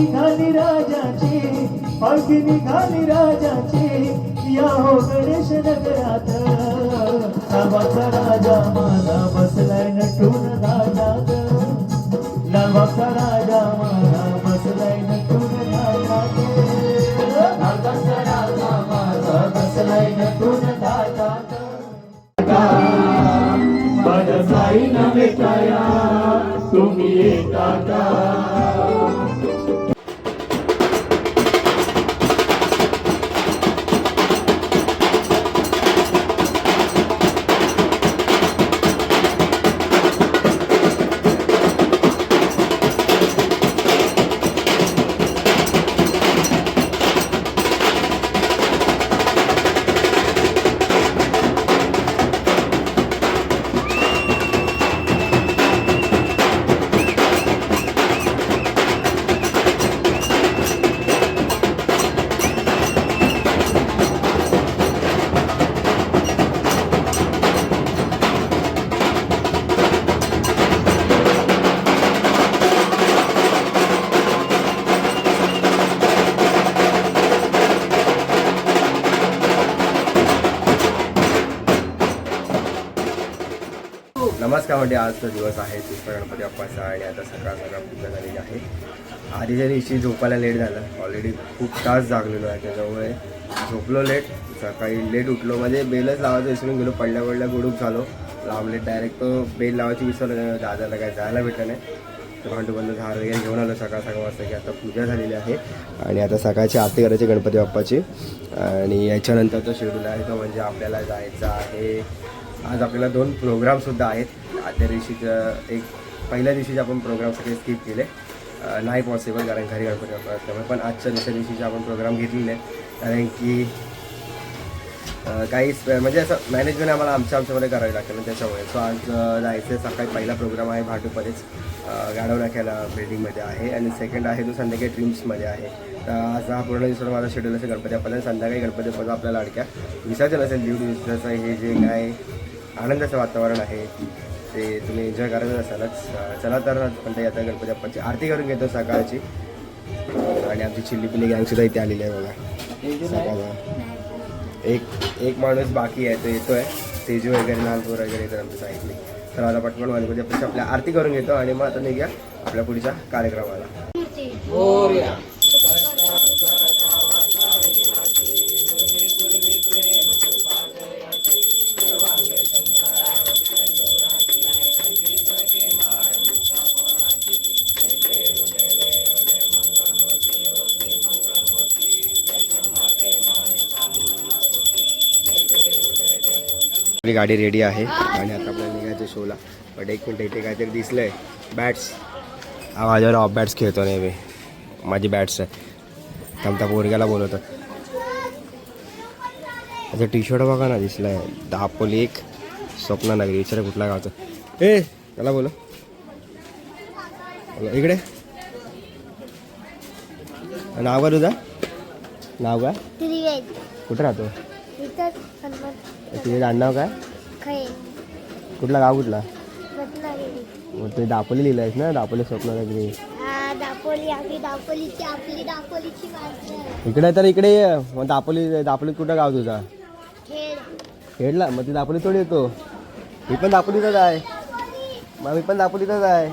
निघाली राजाची पालखी निघाली राजाची. या हो गणेश नगरात. नावाचा राजा माझा बसलाय नटून राजात. नावाचा राजा माझा बसलाय नटून राजात. नावाचा राजा माझा बसलाय नटून राजात. माझ्या साईना भेटाया तुम्ही येता का? नमस्कार म्हणजे आजचा दिवस आहे पुष्प गणपती बाप्पाचा आणि आता सकाळ सकाळ पूजा झालेली आहे. आधीच्या दिवशी झोपायला लेट झालं ऑलरेडी खूप तास जागलेलो आहे. त्याच्यामुळे झोपलो लेट सकाळी लेट उठलो. म्हणजे बेलच लावायचं विसरून गेलो पडल्या पडल्या गुडूप झालो. लावले डायरेक्ट तो बेल लावायची विसरलं दादाला काय जायला भेटलं नाही. तर भांडू बंद झाड वगैरे घेऊन आलो सकाळ सकाळ वाजता की आता पूजा झालेली आहे. आणि आता सकाळची आरती करायची गणपती बाप्पाची. आणि याच्यानंतरचा शेड्यूल आहे तो म्हणजे आपल्याला जायचं आहे. आज आपल्याला दोन प्रोग्रामसुद्धा आहेत. आदल्या दिवशीचं एक पहिल्या दिवशीचे आपण प्रोग्राम सगळे स्किप केले नाही पॉसिबल कारण घरी गणपती बाप्पा असल्यामुळे पण आजच्या दुसऱ्या दिवशीचे आपण प्रोग्राम घेतलेले कारण की काही म्हणजे असं मॅनेजमेंट आम्हाला आमच्या आमच्यामध्ये करावी लागतं ना त्याच्यामुळे. सो आज जायचं सकाळी पहिला प्रोग्राम आहे भाटूपरेच गाडव नाक्याला बिल्डिंगमध्ये आहे. आणि सेकंड आहे तो संध्याकाळी ड्रीम्समध्ये आहे. तर आज हा पूर्ण दिवसाला माझा शेड्यूल असेल गणपती आपल्याला संध्याकाळी गणपती बाप्पाचा आपल्याला अडक्या विसर्जन असेल दीड दिवसाचं हे जे काय आनंदाचं वातावरण आहे ते तुम्ही एन्जॉय करायचं असालच. चला तर म्हणता ते आता गणपती बाप्पाची आरती करून घेतो सकाळची. आणि आमची चिल्ली पिल्ली गँगसुद्धा इथे आलेली आहे बघा. एक एक माणूस बाकी आहे तो येतो आहे तेजू वगैरे नालपूर वगैरे येतात आमच्या साईडने. तर आता पटकन गणपती बाप्पाची आपल्या आरती करून घेतो आणि मग आता निघ्या आपल्या पुढच्या कार्यक्रमाला. हो, आपली गाडी रेडी आहे. आणि आता आपल्याला निघायचं शोला. बट एक मिनिट इथे काहीतरी दिसलंय. बॅट्स हा माझ्यावर ऑफ बॅट्स खेळतो नेहमी माझी बॅट्स आहे. त्या पोरग्याला बोलवतं. अच्छा टी शर्ट बघा ना दिसलाय. दापोली एक स्वप्ननगरी विचार कुठला गावचं. ए त्याला बोलो इकडे. नाव का तुझं? नाव काय? त्रिवेद कुठं राहतो? इथंच तुझे आडनाव काय? कुठला गाव कुठला? रत्नागिरी. मग ते दापोली लिहिलं आहेस ना? दापोली स्वप्ननगरी हा दापोली. आपली दापोलीची आपली दापोलीची माणसं इकडे तर इकडे ये. मग दापोली दापोलीत कुठं गाव तुझा? खेळ खेडला? मग ती दापोली थोडी येतो. मी पण दापोलीतच आहे. मग मी पण दापोलीतच आहे.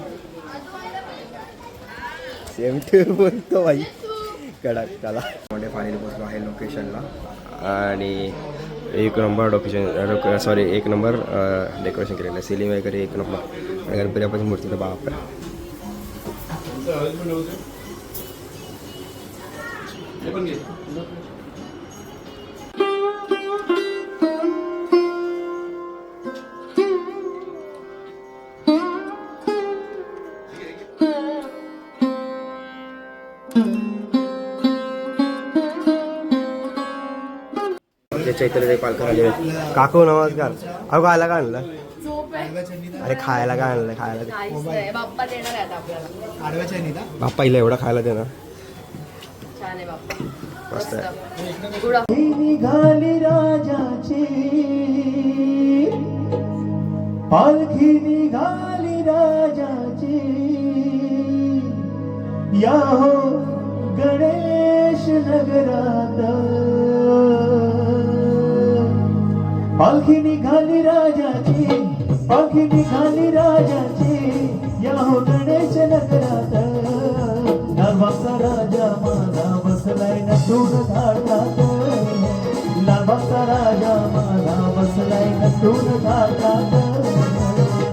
सेम टू बोलतो भाई कडक त्याला मोठे फायनली पोचलो आहे लोकेशनला आणि एक नंबर डोकेशन सॉरी एक नंबर डेकोरेशन केलेलं आहे. सिलिंग वगैरे एक नंबर. आणि गणपती बाप्पाची मूर्ती तर बाप चैत्र पालखर आले काकू नमस्कार। अगो खायला काय आणलं? अरे खायला काय आणलं खायला. बाप्पा देणार हिला एवढा खायला दे ना छान आहे बाप्पा. मस्त आहे. गुड निघाली राजाची पालखी निघाली राजाची. या हो गणेश नगरात. पालखी निघाली राजाची पालखी निघाली राजाची. या हो गणेश नगरात लालबागचा राजा माझा बसलाय ना नटून धाडतात लालबागचा राजा माझा बसलाय ना नटून धाडतात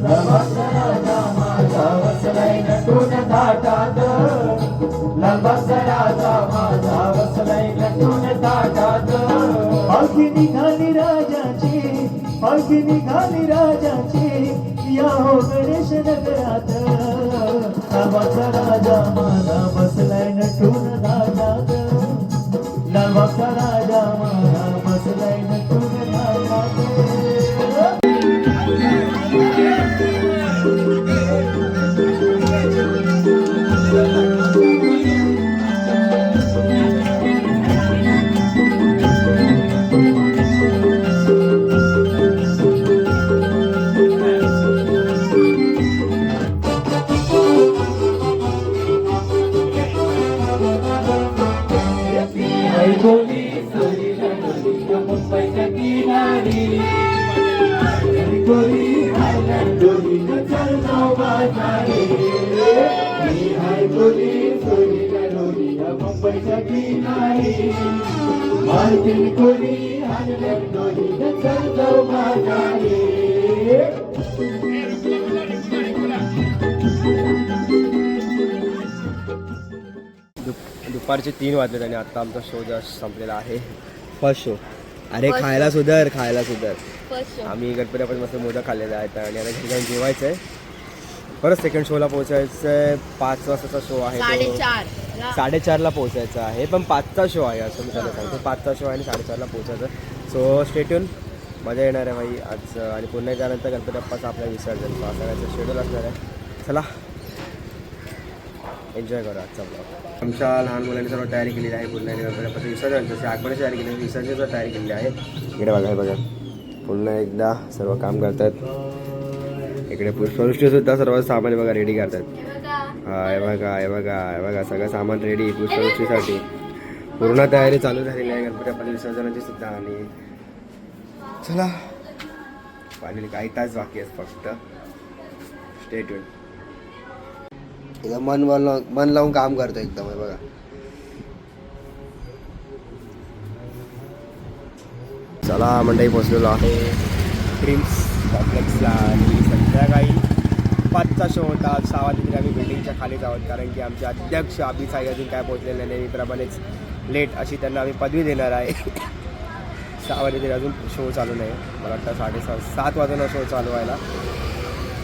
लालबागचा राजा माझा बसलाय ना नटून धाडतात लालबागचा राजा माझा बसलाय ना नटून धाडतात पालखी निघाली राजा पाठी निघाली राजाची. या हो गणेश नगरात. लालबागचा राजा माझा बसलाय नटून घाटात लालबागचा राजा दुपारचे तीन वाजलेत आणि आता आमचा शो जस्ट संपलेला आहे. First show. अरे खायला सुधर खायला सुधर. फर्स्ट आम्ही गणपती आपण मस्त मोदक खाल्लेला आहेत आणि आता घरी जाऊन जेवायचं आहे परत सेकंड शोला पोहोचायचं आहे पाच वाजताचा शो आहे तो. साडेचार ला. साडेचारला पोहोचायचं आहे. पण पाचचा शो आहे असं मी त्याला सांगतो. पाचचा शो आहे आणि साडेचारला पोहोचायचं. सो स्टेट्यून मजा येणार आहे भाई आज. आणि पुन्हा एकदा गणपती बाप्पाचा आपला विसर्जन. काहीचं शेड्यूल असणार आहे. चला. एन्जॉय करू आजचा ब्लॉग आमच्या लहान मुलांनी सर्व तयारी केलेली आहे पुन्हा एकदा गणपती विसर्जन. जसे आगमनाची तयारी केली विसर्जन सुद्धा तयारी केलेली आहे. इकडे बघा हे बघा. पुन्हा एकदा सर्व काम करतात. इकडे पुष्पवृष्टीसुद्धा सर्व सामान बघा रेडी करतात. हा हे बघा हे बघा हे बघा सगळं सामान रेडी पुष्पवृष्टीसाठी पूर्ण तयारी चालू झालेली आहे गणपती बाप्पा विसर्जनाची सुद्धा. आणि चला. फायनली काही तास बाकी आहेत फक्त. स्टेट एकदम मन मन लावून मन लावून काम करतो एकदम हे बघा. चला मंडई पोचलेलो आहे ड्रीम्स कॉम्प्लेक्सला आणि संध्याकाळी पाचचा शो होता. सहा आम्ही बिल्डिंगच्या खालीच आहोत. कारण की आमचे अध्यक्ष अभि साई अजून काय पोचलेले नाही. नेहमीप्रमाणेच लेट अशी त्यांना आम्ही पदवी देणार आहे. सहा अजून शो चालू नाही. मला वाटतं साडेसात सात वाजून शो चालू व्हायला.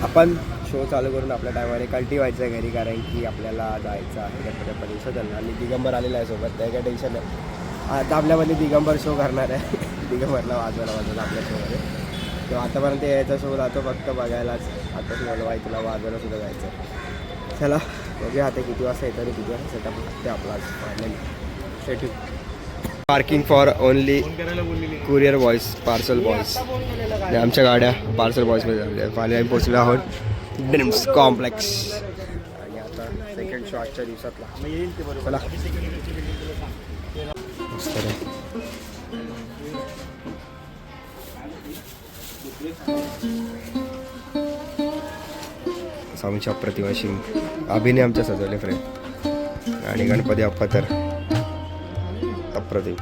आपण शो चालू करून आपल्या टायमाने कल्टी व्हायचं आहे घरी कारण की आपल्याला जायचं आहे गणपती विसर्जन आणि दिगंबर आलेला आहे सोबत त्या काय टेन्शन आहे आता आपल्यामध्ये दिगंबर शो करणार आहे. दिगंबरला वाजवायला वाजवला आपल्या शोमध्ये तो आतापर्यंत यायचा शो राहतो फक्त बघायलाच. आता मला माहिती तुला वाजवायला सुद्धा जायचं आहे चला बघूया आता किती वाजता येतं आणि किती वाजता सेटअप लागते आपला finally schedule parking for only courier boys parcel boys आमच्या गाड्या पार्सल बॉयजमध्ये फायनली आम्ही पोचलो आहोत. ड्रीम्स कॉम्प्लेक्स आणि आता सेकंड शो आजच्या दिवसातला चला मस्त रे. स्वामीच्या अभिनय आमच्या सजवले फ्रेंड आणि गणपती अप्पा तर अप्रतिम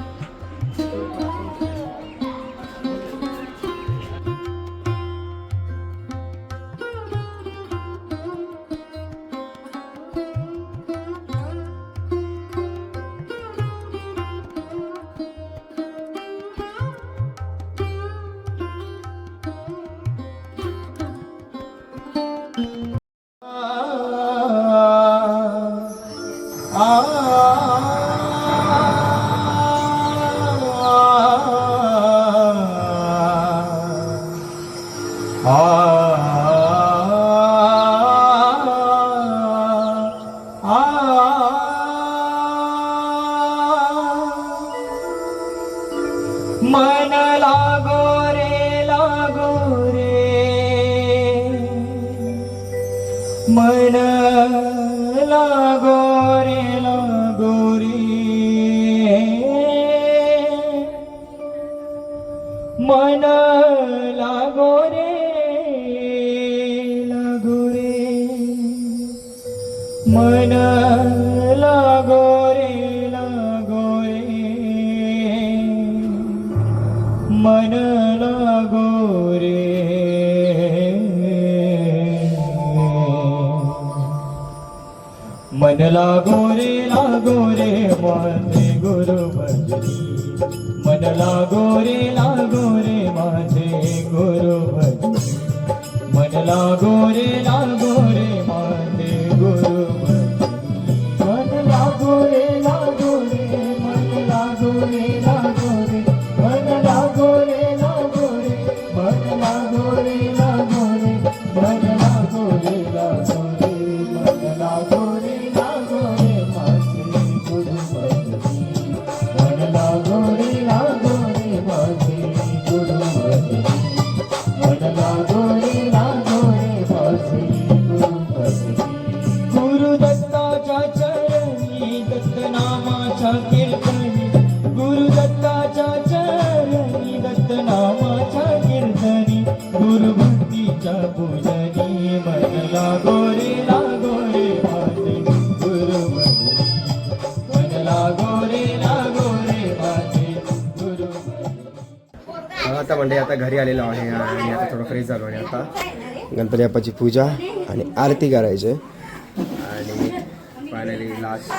मन लागो रे लागो रे. मन लागो मन लागोरे लागोरे रे मन गुरु भजनी मन लागोरे ला घरी आलेलो आहे आणि आता थोडं फ्रेश झालो आणि आता. गणपती बाप्पाची पूजा आणि आरती करायची. आणि फायनली लास्ट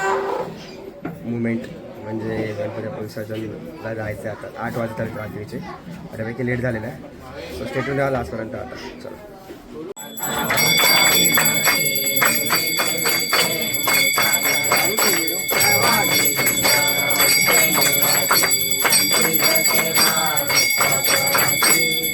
मुमेंट म्हणजे गणपती बाप्पा विसर्जनला जायचं आता. आठ वाजता रात्रीचे. बऱ्यापैकी लेट झालेलं आहे. सो स्टेटून द्या लास्टपर्यंत आता. चलो. Jai Jai Jai Jai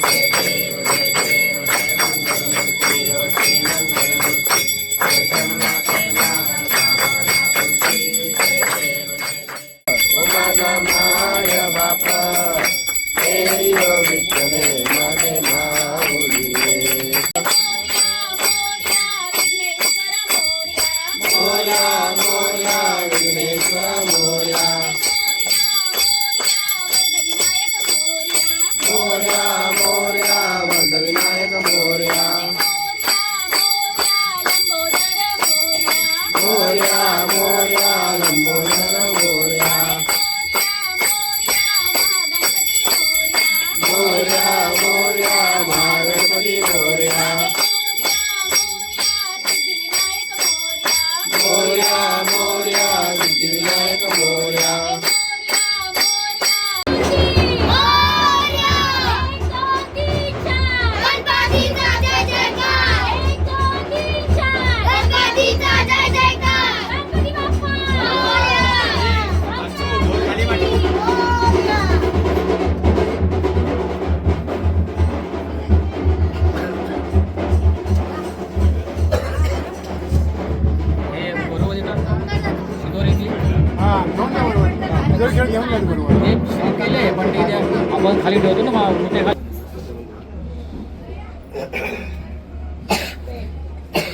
Hallelujah.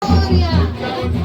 哎呀！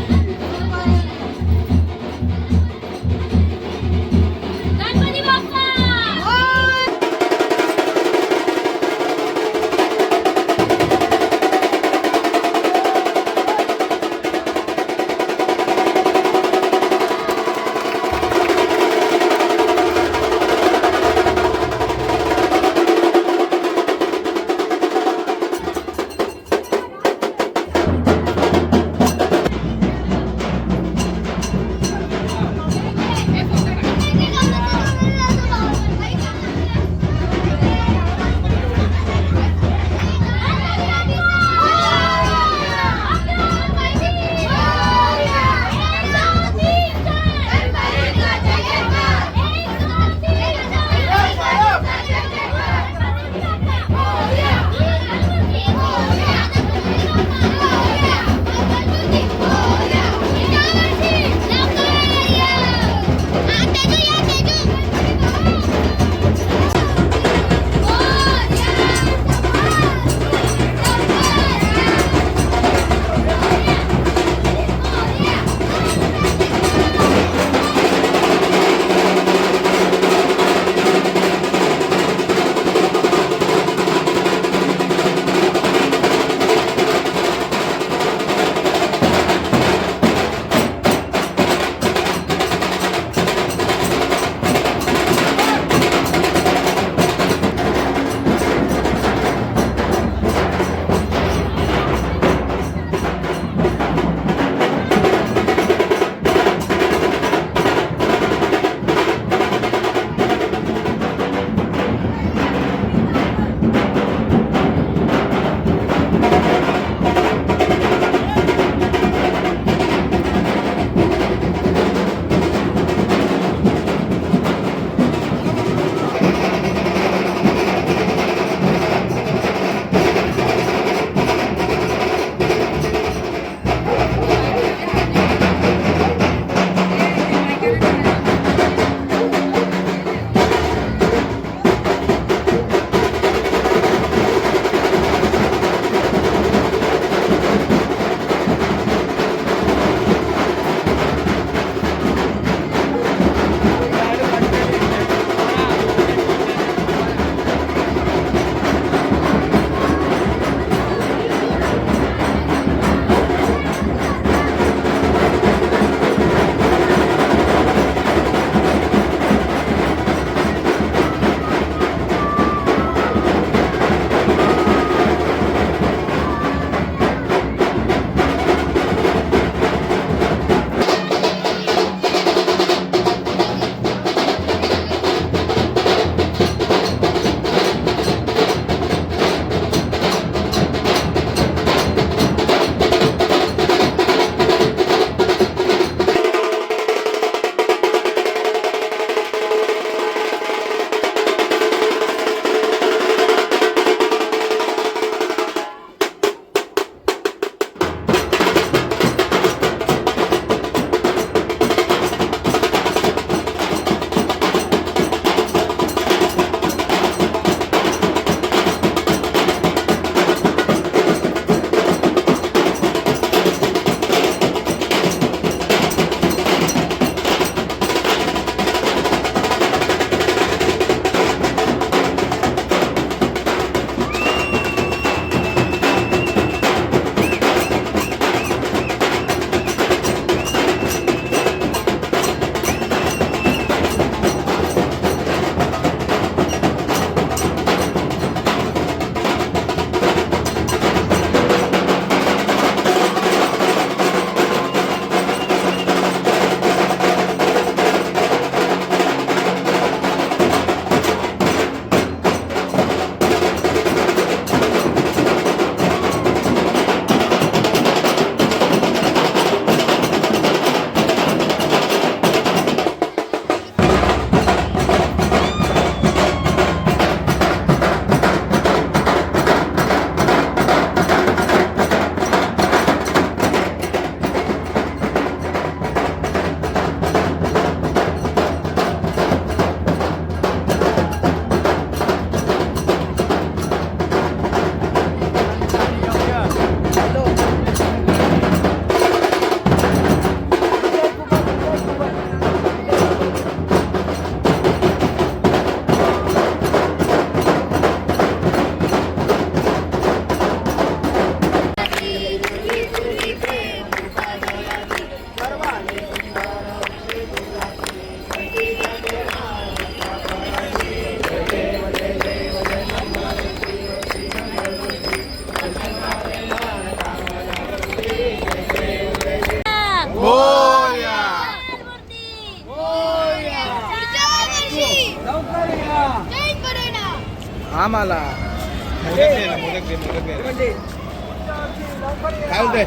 काय बोलतोय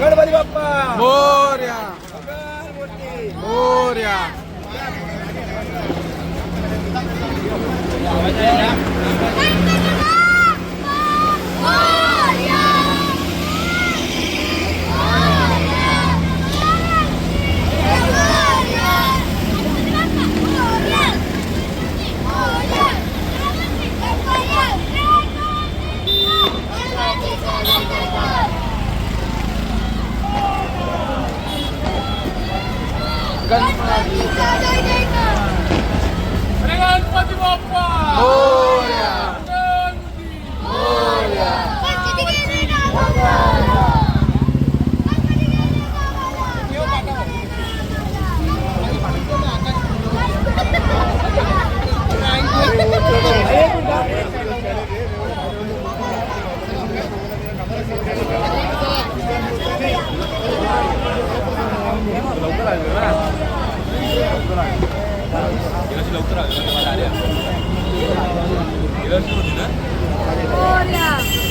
Ganpati Bappa. Morya. Morya. Side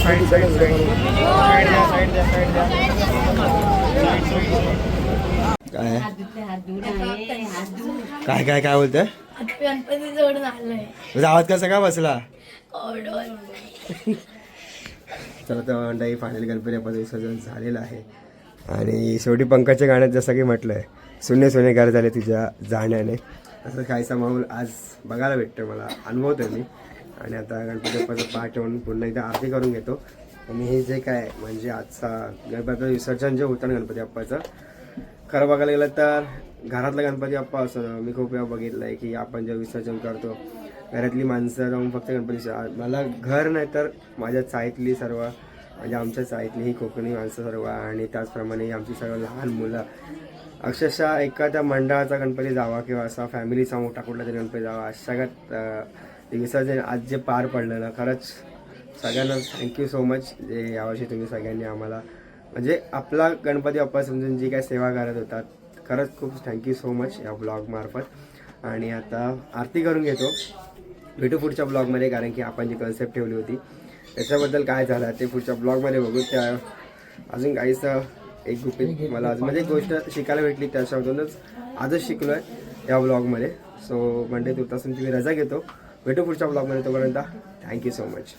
side side काय काय काय काय बोलत गणपती जोडून आलोय तुझा आवाज कसा का बसला? चला तर मंडळी फायनल गणपती बाप्पाचं विसर्जन झालेलं आहे. आणि शेवटी पंकजच्या गाण्यात जसं की म्हटलं आहे सुने सोने घर झाले तुझ्या जाण्याने. असं काहीसा माहोल आज बघायला भेटतं मला अनुभवतोय मी. आणि आता गणपती बाप्पाचं पाठ ठेवून पुन्हा एकदा आरती करून घेतो. आणि हे जे काय म्हणजे आजचा गणपतीचं विसर्जन जे होतं ना गणपती बाप्पाचं खरं बघायला गेलं तर घरातला गणपती बाप्पा असं मी खूप वेळा बघितलं आहे की आपण जेव्हा विसर्जन करतो घरातली माणसं जाऊन फक्त गणपती मला घर नाही तर माझ्या चाळीतली सर्व म्हणजे आमच्या चाळीतली ही कोकणी माणसं सर्व आणि त्याचप्रमाणे आमची सर्व लहान मुलं अक्षरशः एखाद्या मंडळाचा गणपती जावा किंवा असा फॅमिलीचा मोठा कुठला तरी गणपती जावा अशागत विसर्जन आज जे पार पडलं ना खरंच सगळ्यांना थँक्यू सो मच जे यावर्षी तुम्ही सगळ्यांनी आम्हाला म्हणजे आपला गणपती बाप्पा समजून जी काय सेवा करत होतात खरंच खूप थँक्यू सो मच या ब्लॉगमार्फत आणि आता आरती करून घेतो भेटू पुढच्या ब्लॉगमध्ये कारण की आपण जी कन्सेप्ट ठेवली होती त्याच्याबद्दल काय झालं ते पुढच्या ब्लॉगमध्ये बघू. त्या अजून काहीच एक गुपित मला अजून म्हणजे गोष्ट शिकायला भेटली त्याच्यामधूनच आजच शिकलो आहे या ब्लॉगमध्ये सो मंडे तुर्तासून तुम्ही रजा घेतो. भेटू पुढच्या ब्लॉगमध्ये तोपर्यंत थँक्यू सो मच